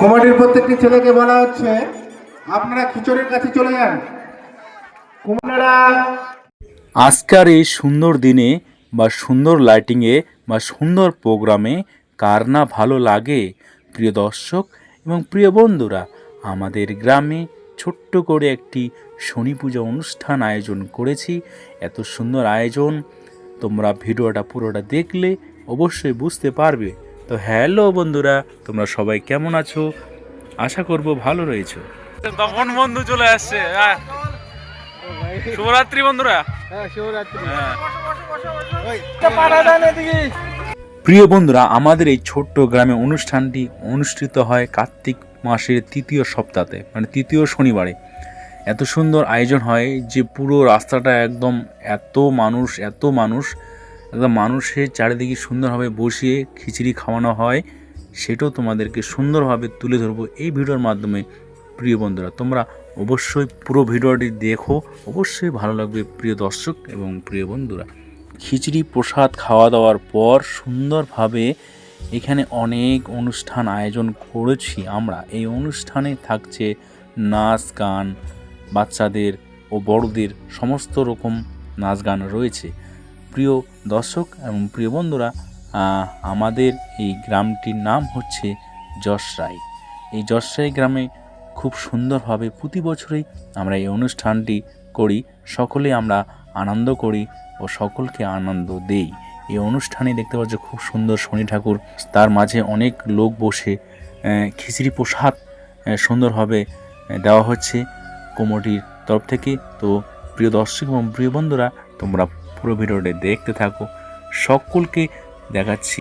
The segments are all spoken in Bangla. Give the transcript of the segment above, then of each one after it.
কমিটির প্রত্যেকটি ছেলেকে বলা হচ্ছে, আপনারা খিচুড়ির কাছে চলে যান। কুমড়ারা আজকের এই সুন্দর দিনে বা সুন্দর লাইটিংয়ে বা সুন্দর প্রোগ্রামে কার না ভালো লাগে? প্রিয় দর্শক এবং প্রিয় বন্ধুরা, আমাদের গ্রামে ছোট্ট করে একটি শনি পূজা অনুষ্ঠান আয়োজন করেছি। এত সুন্দর আয়োজন, তোমরা ভিডিওটা পুরোটা দেখলে অবশ্যই বুঝতে পারবে। তো হ্যালো বন্ধুরা তোমরা সবাই কেমন আছো? আশা করব ভালো রয়েছো। তখন বন্ধু চলে আসছে হ্যাঁ। শুভরাত্রি বন্ধুরা। হ্যাঁ। প্রিয় বন্ধুরা আমাদের এই ছোট্ট গ্রামে অনুষ্ঠানটি অনুষ্ঠিত হয় কার্তিক মাসের তৃতীয় সপ্তাহে মানে তৃতীয় শনিবারে। এত সুন্দর আয়োজন হয় যে পুরো রাস্তাটা একদম এত মানুষ এত মানুষ। একদম মানুষের চারিদিকে সুন্দরভাবে বসিয়ে খিচড়ি খাওয়ানো হয়, সেটাও তোমাদেরকে সুন্দরভাবে তুলে ধরবো এই ভিডিওর মাধ্যমে, প্রিয় বন্ধুরা। তোমরা অবশ্যই পুরো ভিডিওটি দেখো, অবশ্যই ভালো লাগবে প্রিয় দর্শক এবং প্রিয় বন্ধুরা। খিচড়ি প্রসাদ খাওয়া দাওয়ার পর সুন্দরভাবে এখানে অনেক অনুষ্ঠান আয়োজন করেছি আমরা। এই অনুষ্ঠানে থাকছে নাচ গান, বাচ্চাদের ও বড়দের সমস্ত রকম নাচ গান রয়েছে। প্রিয় দর্শক এবং প্রিয় বন্ধুরা আমাদের এই গ্রামটির নাম হচ্ছে যশরাই। এই যশরাই গ্রামে খুব সুন্দরভাবে প্রতি বছরই আমরা এই অনুষ্ঠানটি করি। সকলে আমরা আনন্দ করি ও সকলকে আনন্দ দেই। এই অনুষ্ঠানে দেখতে পাচ্ছ খুব সুন্দর শনি ঠাকুর। তার মাঝে অনেক লোক বসে খিচড়ি প্রসাদ সুন্দরভাবে দেওয়া হচ্ছে কমিটির তরফ থেকে। তো প্রিয় দর্শক এবং প্রিয় বন্ধুরা, তোমরা পুরো ভিডিওটি দেখতে থাকো। সকলকে দেখাচ্ছি।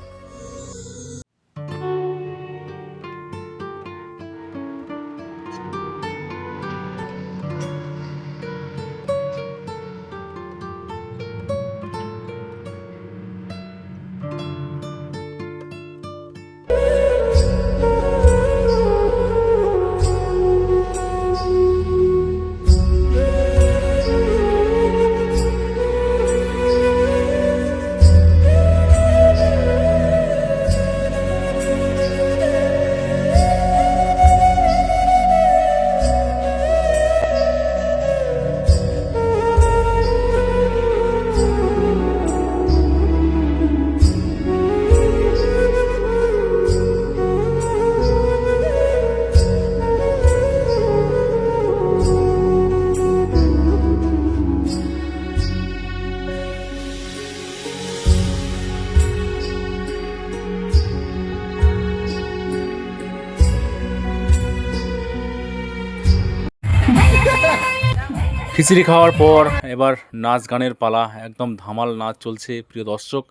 খিচুড়ি খাওয়ার পর এবার নাচ গানের পালা একদম ধামাল নাচ চলছে প্রিয় দর্শক।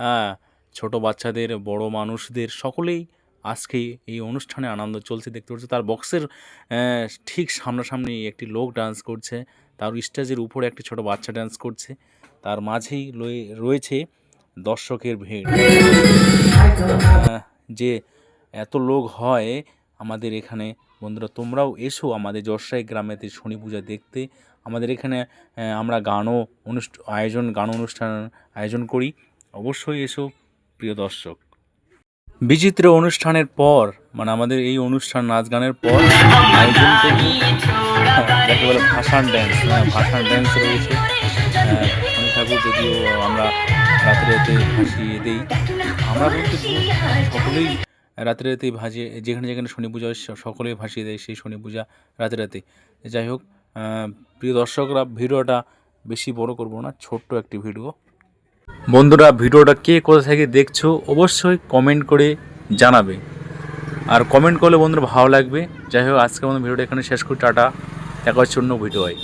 হ্যাঁ, ছোট বাচ্চাদের বড় মানুষদের সকলেই আজকে এই অনুষ্ঠানে আনন্দ চলছে দেখতে পাচ্ছি। তার বক্সের ঠিক সামনাসামনি একটি লোক ডান্স করছে তার স্টেজের উপরে একটি ছোট বাচ্চা ডান্স করছে তার মাঝেই রয়েছে দর্শকের ভিড়। যে এত লোক হয় আমাদের এখানে বন্ধুরা তোমরাও এসো আমাদের যশাই গ্রামেতে শনি পূজা দেখতে। আমাদের এখানে আমরা গানও অনুষ্ঠা আয়োজন গান অনুষ্ঠান আয়োজন করি। অবশ্যই এসো প্রিয় দর্শক। বিচিত্র অনুষ্ঠানের পর মানে আমাদের এই অনুষ্ঠান নাচ গানের পর আয়োজন করব যাকে বলে ভাসান ড্যান্স হ্যাঁ ভাসান ড্যান্স রয়েছে। হ্যাঁ, শনি ঠাকুর যদিও আমরা রাত্রে রাতে ভাসিয়ে দিই। আমরা বলতে সকলেই রাতে রাতেই ভাজিয়ে যেখানে যেখানে শনি পূজা হয় সকলেই ভাসিয়ে দেয় সেই শনি পূজা রাতে রাতে যাই হোক প্রিয় দর্শকরা, ভিডিওটা বেশি বড় করব না, ছোট্ট একটি ভিডিও। বন্ধুরা, ভিডিওটা কে কোথা থেকে দেখছ অবশ্যই কমেন্ট করে জানাবে। আর কমেন্ট করলে বন্ধুরা ভালো লাগবে। যাই হোক আজকে আমাদের ভিডিওটা এখানে শেষ করি, টাটা। দেখা হচ্ছে ভিডিও হয়